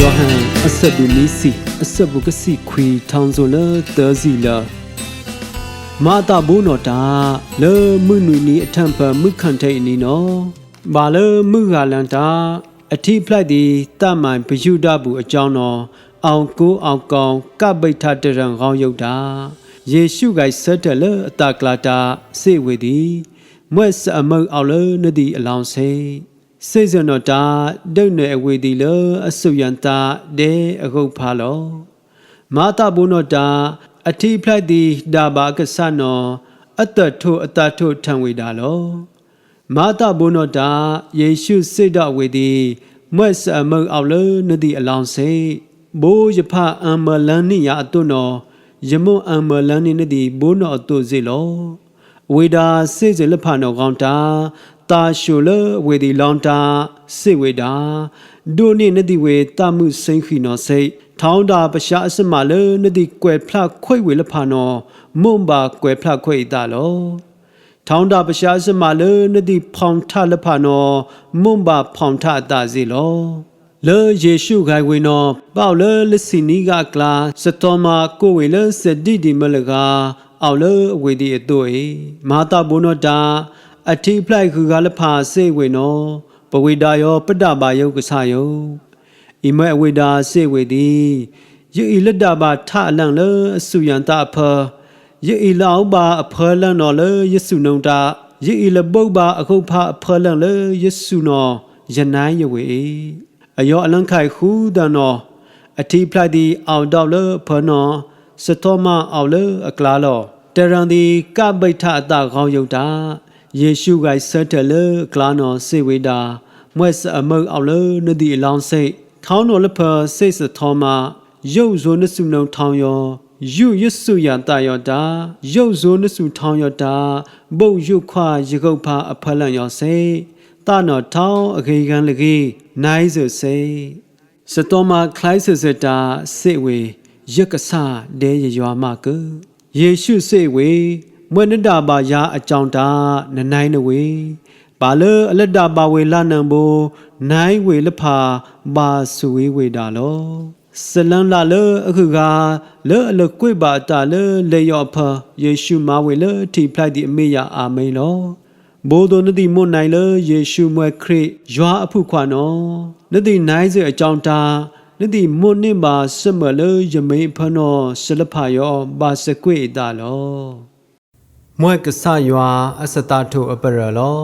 ယောဟန်အဆက်ဒူနီစီအဆက်ဘုကစီခွေထောင်ဆိုလသစီလာမာတာဘူးနော်တာလေမှုနွီနီအထံဖမှုခန့်ထိတ်နီနော်ဘာလေမှုဟာလန်တာအထိဖလိုက်ဒီတမိုင်ပယုဒဘူးအကြောင်းတော်အောင်ကိုအောင်ကောင်ကပိဋ္ဌတရံကောင်းယုတ်တာယေရှုဂိုက်ဆက်တယ်လအတကလာတာစေဝေသည်မွဲ့စအမုတ်အောင်လနဒီအလောင်းစေ စေစနောတာဒုတ်နယ်အဝေဒီလအဆုယန်တာဒေအခုတ်ဖာလောမာတာဘုနောတာအထိဖလိုက်သည်ဒါဘာကဆနောအတ္တထုအတ္တထုထံဝေတာလောမာတာဘုနောတာယေရှုစိတ်တော်ဝေသည်မွဲ့စအမုတ်အောင်လနဒီအလောင်းစေဘိုးယဖအမ္မလန်နိယအတုနောယမွန်အမ္မလန်နိနဒီဘိုးနောအတုစေလောဝေဒါစေစေလဖနောကောင်းတာ တာရှုလဝေဒီလောင်တာစေဝေဒါဒုနိနတိဝေတမှုစိန်ခိနောစိတ်ထောင်းတာပရှာအစမလနတိကွယ်ဖလခွိဝေလဖနောမွန်ပါကွယ်ဖလခွိတာလောထောင်းတာပရှားစမလနတိဖောင်ထလဖနောမွန်ပါဖောင်ထအတာစီလောလေယေရှုခိုင်ဝေနောပေါလေလစီနီကကလာစတော်မာကိုဝေလစတိဒီမလကအောက်လေအဝေဒီအတုေမာတာဘုနောတာ အထိဖလိုက်ခုကလဖာစေဝေနောပဝေဒါယောပတ္တဘာယုတ်ကဆာယုဣမေအဝေဒါစေဝေတိယေဣလတ္တဘာထအလံလေအစုယံတာဖယေဣလောဘာအဖလန်တော်လေယေစုနုံတာယေဣလပုတ်ဘာအခုဖအဖလန်လေယေစုနောယနိုင်ယဝေအယောအလံခိုင်ခူဒနောအထိဖလိုက်ဒီအောက်တော့လေဖနောစတော်မအောက်လေအကလာလောတရံဒီကပိဋ္ဌအတကောင်းယုတ်တာ ယေရှုကဆက်တယ်လေကလာနော်စေဝေတာမွဲ့စအမုတ်အောက်လေနဒီအလောင်းစိတ်ထောင်းတော်လဖစိတ်စထောမရုပ်ဇိုနစုနှုံထောင်းယောယုယဆုယတာယောတာရုပ်ဇိုနစုထောင်းယောတာဘုတ်ယုခွာရကုတ်ဖာအဖလန့်ယောစိတ်တနော်ထောင်းအခေကန်လကေနိုင်စစိတ်စတောမခလိုက်စစတာစေဝေယက်ကဆဒဲရွာမကယေရှုစေဝေ မွေနတာပါယာအကြောင်းတာနနိုင်နဝေဘာလအလက်တာပါဝေလာနံဘောနိုင်ဝေလဖာဘာဆူဝေဝေတာလောစလန်လာလအခုကလဲအလကွေပါတာလဲလေယောဖာယေရှုမဝေလထိဖလိုက်ဒီအမေယာအာမိန်လောဘိုးတော်နတိမွတ်နိုင်လေယေရှုမွဲခရစ်ရွာအဖုခွာနော်နတိနိုင်စေအကြောင်းတာနတိမွတ်နေပါစမလေယမိန်ဖနောဆလဖာယောဘာစကွေတာလော မွဲကဆရွာအစတထုအပရလော